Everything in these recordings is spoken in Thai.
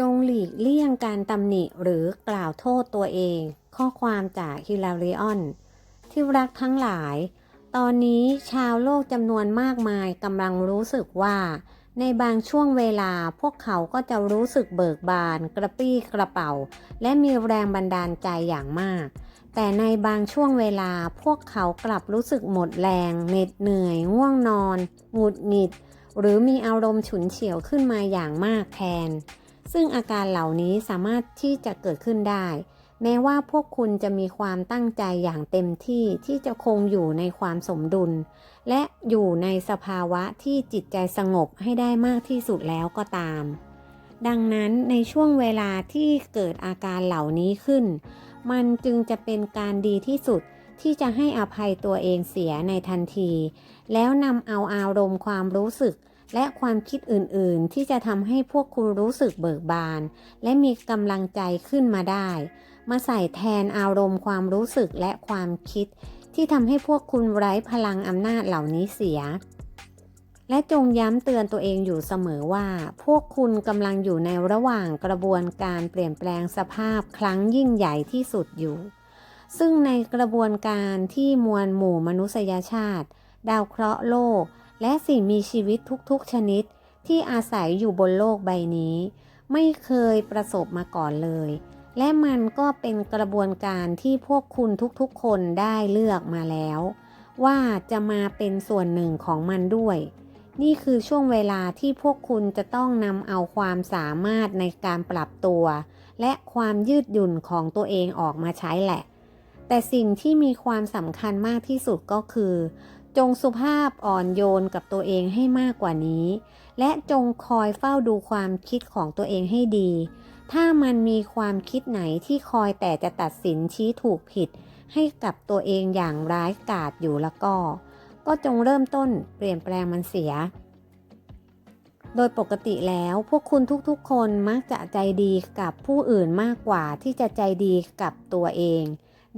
จงหลีกเลี่ยงการตำหนิหรือกล่าวโทษตัวเอง ข้อความจากฮิลาริออน ที่รักทั้งหลาย ตอนนี้ชาวโลกจำนวนมากมายกำลังรู้สึกว่า ในบางช่วงเวลาพวกเขาก็จะรู้สึกเบิกบาน กระปรี้กระเป๋า และมีแรงบันดาลใจอย่างมาก แต่ในบางช่วงเวลาพวกเขากลับรู้สึกหมดแรงเหน็ดเหนื่อยง่วงนอน หงุดหงิด หรือมีอารมณ์ฉุนเฉียวขึ้นมาอย่างมากแทน ซึ่งอาการเหล่านี้สามารถที่จะเกิดขึ้นได้ แม้ว่าพวกคุณจะมีความตั้งใจอย่างเต็มที่ที่จะคงอยู่ในความสมดุล และอยู่ในสภาวะที่จิตใจสงบให้ได้มากที่สุดแล้วก็ตาม ดังนั้นในช่วงเวลาที่เกิดอาการเหล่านี้ขึ้น มันจึงจะเป็นการดีที่สุดที่จะให้อภัยตัวเองเสียในทันที แล้วนำเอาอารมณ์ความรู้สึก และความคิดอื่นๆ ที่จะทำให้พวกคุณรู้สึกเบิกบาน และมีกำลังใจขึ้นมาได้ มาใส่แทนอารมณ์ความรู้สึกและความคิด ที่ทำให้พวกคุณไร้พลังอำนาจเหล่านี้เสีย และจงย้ำเตือนตัวเองอยู่เสมอว่า พวกคุณกำลังอยู่ในระหว่างกระบวนการเปลี่ยนแปลงสภาพครั้งยิ่งใหญ่ที่สุดอยู่ ซึ่งในกระบวนการที่มวลหมู่มนุษยชาติ ดาวเคราะห์โลก และสิ่งมีชีวิตทุกๆชนิดที่อาศัยอยู่บนโลกใบนี้ ไม่เคยประสบมาก่อนเลย และมันก็เป็นกระบวนการที่พวกคุณทุกๆคนได้เลือกมาแล้ว ว่าจะมาเป็นส่วนหนึ่งของมันด้วย นี่คือช่วงเวลาที่พวกคุณจะต้องนำเอาความสามารถในการปรับตัว และความยืดหยุ่นของตัวเองออกมาใช้แหละแต่สิ่งที่มีความสำคัญมากที่สุดก็คือ จงสุภาพอ่อนโยนกับตัวเองให้มากกว่านี้ และจงคอยเฝ้าดูความคิดของตัวเองให้ดี ถ้ามันมีความคิดไหนที่คอยแต่จะตัดสินชี้ถูกผิด ให้กับตัวเองอย่างร้ายกาจอยู่แล้วก็ ก็จงเริ่มต้นเปลี่ยนแปลงมันเสีย โดยปกติแล้วพวกคุณทุกๆ คนมักจะใจดีกับผู้อื่นมากกว่าที่จะใจดีกับตัวเอง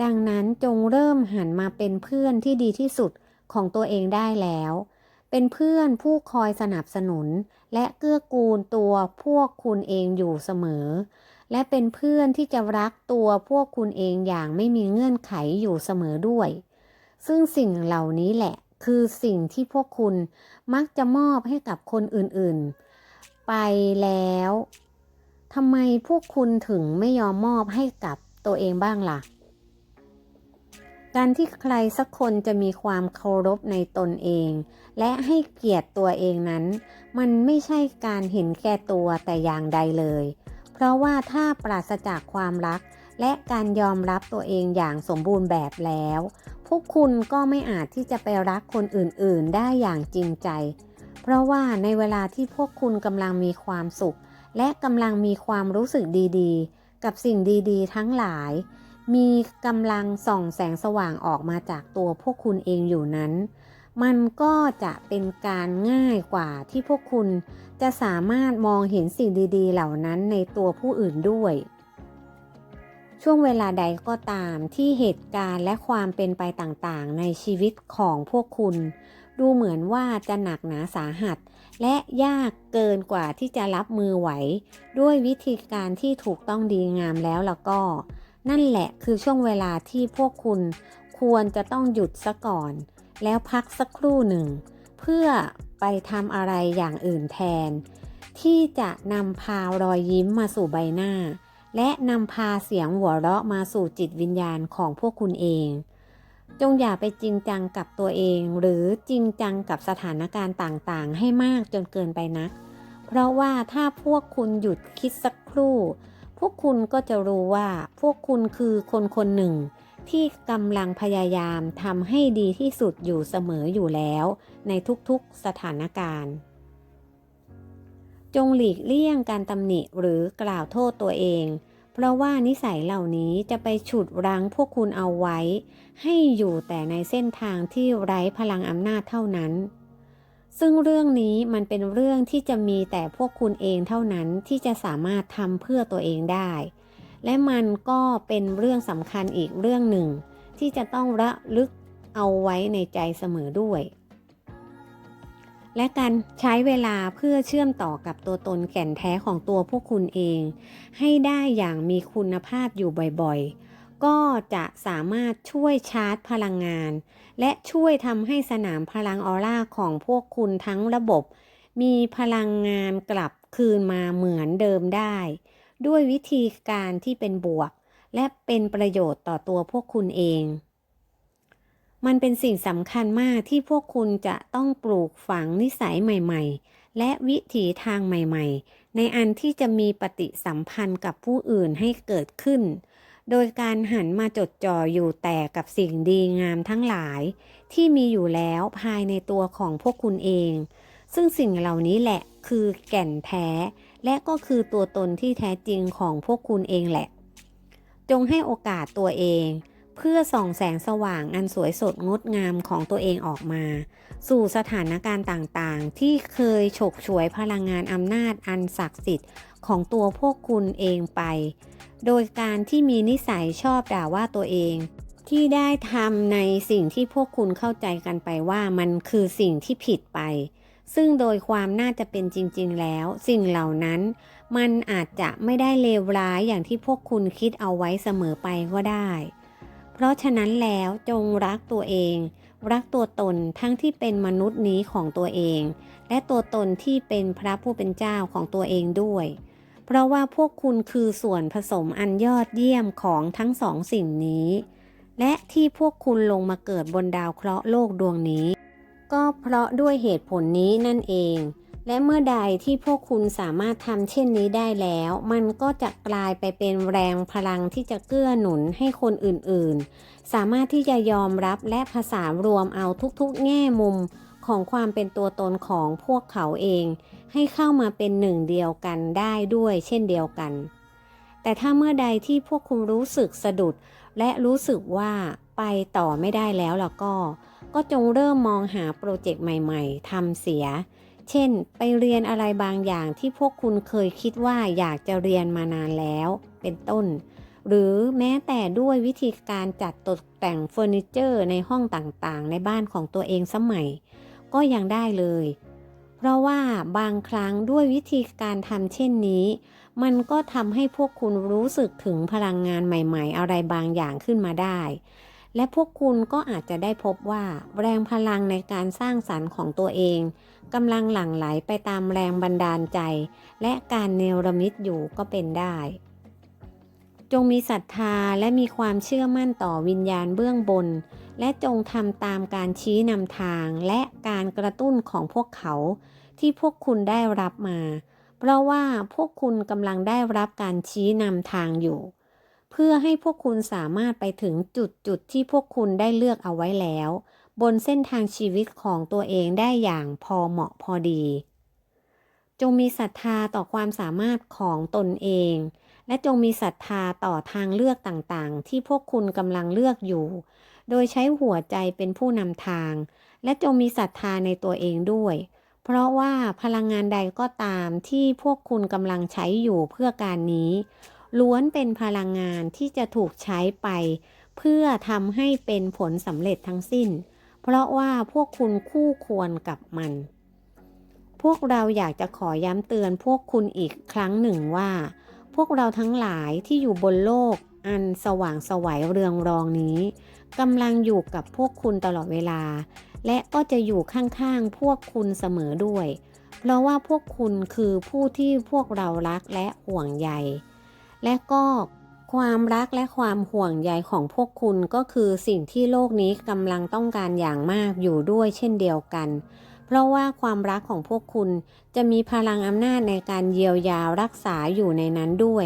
ดังนั้นจงเริ่มหันมาเป็นเพื่อนที่ดีที่สุด ของตัวเองได้แล้ว เป็นเพื่อนผู้คอยสนับสนุน และเกื้อกูลตัวพวกคุณเองอยู่เสมอ และเป็นเพื่อนที่จะรักตัวพวกคุณเองอย่างไม่มีเงื่อนไขอยู่เสมอด้วย ซึ่งสิ่งเหล่านี้แหละคือสิ่งที่พวกคุณมักจะมอบให้กับคนอื่นๆ ไปแล้วทำไมพวกคุณถึงไม่ยอมมอบให้กับตัวเองบ้างล่ะ การที่ใครสักคนจะมีความเคารพในตนเอง และให้เกียรติตัวเองนั้น มันไม่ใช่การเห็นแก่ตัวแต่อย่างใดเลย เพราะว่าถ้าปราศจากความรัก และการยอมรับตัวเองอย่างสมบูรณ์แบบแล้ว พวกคุณก็ไม่อาจที่จะไปรักคนอื่นๆ ได้อย่างจริงใจ เพราะว่าในเวลาที่พวกคุณกำลังมีความสุข และกำลังมีความรู้สึกดีๆ กับสิ่งดีๆ ทั้งหลาย มีกำลังส่องแสงสว่างออกมาจากตัวพวกคุณเองอยู่นั้น มันก็จะเป็นการง่ายกว่าที่พวกคุณจะสามารถมองเห็นสิ่งดีๆ เหล่านั้นในตัวผู้อื่นด้วย ช่วงเวลาใดก็ตามที่เหตุการณ์และความเป็นไปต่างๆ ในชีวิตของพวกคุณ ดูเหมือนว่าจะหนักหนาสาหัส และยากเกินกว่าที่จะรับมือไหว ด้วยวิธีการที่ถูกต้องดีงามแล้วแล้วก็ นั่นแหละคือช่วงเวลาที่พวกคุณควรจะต้องหยุดซะก่อน แล้วพักสักครู่หนึ่ง เพื่อไปทำอะไรอย่างอื่นแทน ที่จะนำพารอยยิ้มมาสู่ใบหน้า และนำพาเสียงหัวเราะมาสู่จิตวิญญาณของพวกคุณเอง จงอย่าไปจริงจังกับตัวเอง หรือจริงจังกับสถานการณ์ต่างๆ ให้มากจนเกินไปนัก เพราะว่าถ้าพวกคุณหยุดคิดสักครู่ วกคุณก็จะรู้ว่าพวกคุณคือคนคนหนึ่ง ที่กำลังพยายามทำให้ดีที่สุดอยู่เสมออยู่แล้ว ในทุกๆสถานการณ์ จงหลีกเลี่ยงการตำหนิหรือกล่าวโทษตัวเอง เพราะว่านิสัยเหล่านี้จะไปฉุดรั้งพวกคุณเอาไว้ ให้อยู่แต่ในเส้นทางที่ไร้พลังอำนาจเท่านั้น ซึ่งเรื่องนี้มันเป็นเรื่องที่จะมีแต่พวกคุณเองเท่านั้นที่จะสามารถทำเพื่อตัวเองได้ และมันก็เป็นเรื่องสำคัญอีกเรื่องหนึ่ง ที่จะต้องระลึกเอาไว้ในใจเสมอด้วย และการใช้เวลาเพื่อเชื่อมต่อกับตัวตนแก่นแท้ของตัวพวกคุณเอง ให้ได้อย่างมีคุณภาพอยู่บ่อยๆ ก็จะสามารถช่วยชาร์จพลังงาน และช่วยทำให้สนามพลังออร่าของพวกคุณทั้งระบบ มีพลังงานกลับคืนมาเหมือนเดิมได้ ด้วยวิธีการที่เป็นบวก และเป็นประโยชน์ต่อตัวพวกคุณเอง มันเป็นสิ่งสำคัญมากที่พวกคุณจะต้องปลูกฝังนิสัยใหม่ ๆ และวิถีทางใหม่ ๆ ในอันที่จะมีปฏิสัมพันธ์กับผู้อื่นให้เกิดขึ้น โดยการหันมาจดจ่ออยู่แต่กับสิ่งดีงามทั้งหลาย ที่มีอยู่แล้วภายในตัวของพวกคุณเอง ซึ่งสิ่งเหล่านี้แหละคือแก่นแท้ และก็คือตัวตนที่แท้จริงของพวกคุณเองแหละ จงให้โอกาสตัวเอง เพื่อส่องแสงสว่างอันสวยสดงดงามของตัวเองออกมา สู่สถานการณ์ต่างๆ ที่เคยฉกฉวยพลังงานอำนาจอันศักดิ์สิทธิ์ของตัวพวกคุณเองไป โดยการที่มีนิสัยชอบด่าว่าตัวเอง ที่ได้ทำในสิ่งที่พวกคุณเข้าใจกันไปว่ามันคือสิ่งที่ผิดไป ซึ่งโดยความน่าจะเป็นจริง ๆ แล้ว สิ่งเหล่านั้น มันอาจจะไม่ได้เลวร้ายอย่างที่พวกคุณคิดเอาไว้เสมอไปก็ได้ เพราะฉะนั้นแล้วจงรักตัวเอง รักตัวตนทั้งที่เป็นมนุษย์นี้ของตัวเอง และตัวตนที่เป็นพระผู้เป็นเจ้าของตัวเองด้วย ราะว่าพวกคุณคือส่วนผสมอันยอดเยี่ยมของทั้งสองสิ่งนี้ และที่พวกคุณลงมาเกิดบนดาวเคราะห์โลกดวงนี้ ก็เพราะด้วยเหตุผลนี้นั่นเอง และเมื่อใดที่พวกคุณสามารถทำเช่นนี้ได้แล้ว มันก็จะกลายไปเป็นแรงพลังที่จะเกื้อหนุนให้คนอื่นๆ สามารถที่จะยอมรับและภาษารวมเอาทุกๆ แง่มุม ของความเป็นตัวตนของพวกเขาเอง ให้เข้ามาเป็นหนึ่งเดียวกันได้ด้วยเช่นเดียวกัน แต่ถ้าเมื่อใดที่พวกคุณรู้สึกสะดุด และรู้สึกว่าไปต่อไม่ได้แล้วล่ะก็ ก็จงเริ่มมองหาโปรเจกต์ใหม่ๆทำเสีย เช่น ไปเรียนอะไรบางอย่างที่พวกคุณเคยคิดว่าอยากจะเรียนมานานแล้ว เป็นต้น หรือแม้แต่ด้วยวิธีการจัดตกแต่งเฟอร์นิเจอร์ในห้องต่างๆ ในบ้านของตัวเองสมัย ก็ยังได้เลย เพราะว่าบางครั้งด้วยวิธีการทำเช่นนี้ มันก็ทำให้พวกคุณรู้สึกถึงพลังงานใหม่ๆ อะไรบางอย่างขึ้นมาได้ และพวกคุณก็อาจจะได้พบว่าแรงพลังในการสร้างสรรค์ของตัวเองกำลังหลั่งไหลไปตามแรงบันดาลใจ และการเนรมิตอยู่ก็เป็นได้ จงมีศรัทธาและมีความเชื่อมั่นต่อวิญญาณเบื้องบน และจงทำตามการชี้นำทางและการกระตุ้นของพวกเขาที่พวกคุณได้รับมา เพราะว่าพวกคุณกำลังได้รับการชี้นำทางอยู่ เพื่อให้พวกคุณสามารถไปถึงจุดจุดที่พวกคุณได้เลือกเอาไว้แล้ว บนเส้นทางชีวิตของตัวเองได้อย่างพอเหมาะพอดี จงมีศรัทธาต่อความสามารถของตนเอง และจงมีศรัทธาต่อทางเลือกต่างๆ ที่พวกคุณกำลังเลือกอยู่ โดยใช้หัวใจเป็นผู้นำทาง และจงมีศรัทธาในตัวเองด้วย เพราะว่าพลังงานใดก็ตามที่พวกคุณกำลังใช้อยู่เพื่อการนี้ ล้วนเป็นพลังงานที่จะถูกใช้ไป เพื่อทำให้เป็นผลสำเร็จทั้งสิ้น เพราะว่าพวกคุณคู่ควรกับมัน พวกเราอยากจะขอย้ำเตือนพวกคุณอีกครั้งหนึ่งว่า พวกเราทั้งหลายที่อยู่บนโลกอันสว่างสวัยเรืองรองนี้ กำลังอยู่กับพวกคุณตลอดเวลา และก็จะอยู่ข้างๆพวกคุณเสมอด้วย เพราะว่าพวกคุณคือผู้ที่พวกเรารักและห่วงใย และก็ความรักและความห่วงใยของพวกคุณก็คือสิ่งที่โลกนี้กำลังต้องการอย่างมากอยู่ด้วยเช่นเดียวกัน เพราะว่าความรักของพวกคุณจะมีพลังอำนาจในการเยียวยารักษาอยู่ในนั้นด้วย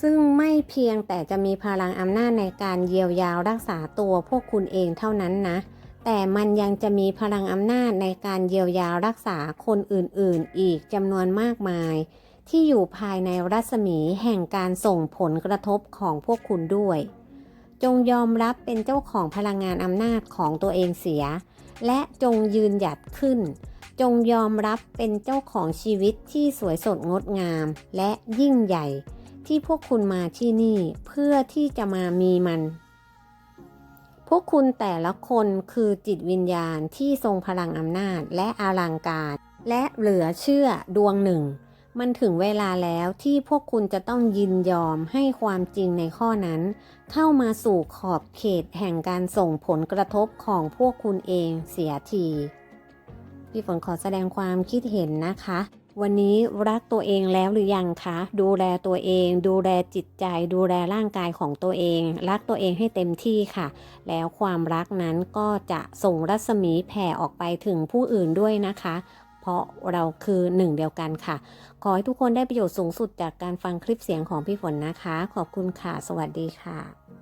ซึ่งไม่เพียงแต่จะมีพลังอำนาจในการเยียวยารักษาตัวพวกคุณเองเท่านั้นนะ แต่มันยังจะมีพลังอำนาจในการเยียวยารักษาคนอื่นๆ อีกจำนวนมากมาย ที่อยู่ภายในรัศมีแห่งการส่งผลกระทบของพวกคุณด้วย จงยอมรับเป็นเจ้าของพลังงานอำนาจของตัวเองเสีย และจงยืนหยัดขึ้นจงยอมรับเป็นเจ้าของชีวิตที่สวยสดงดงามและยิ่งใหญ่ ที่พวกคุณมาที่นี่เพื่อที่จะมามีมัน พวกคุณแต่ละคนคือจิตวิญญาณที่ทรงพลังอำนาจและอลังการ และเหลือเชื่อดวงหนึ่ง มันถึงเวลาแล้วที่พวกคุณจะต้องยินยอมให้ความจริงในข้อนั้น เข้ามาสู่ขอบเขตแห่งการส่งผลกระทบของพวกคุณเองเสียที พี่ฝนขอแสดงความคิดเห็นนะคะ วันนี้รักตัวเองแล้วหรือยังคะ ดูแลตัวเอง ดูแลจิตใจ ดูแลร่างกายของตัวเอง รักตัวเองให้เต็มที่ค่ะ แล้วความรักนั้นก็จะส่งรัศมีแผ่ออกไปถึงผู้อื่นด้วยนะคะ เพราะเราคือหนึ่งเดียวกันค่ะ ขอให้ทุกคนได้ประโยชน์สูงสุดจากการฟังคลิปเสียงของพี่ฝนนะคะ ขอบคุณค่ะ สวัสดีค่ะ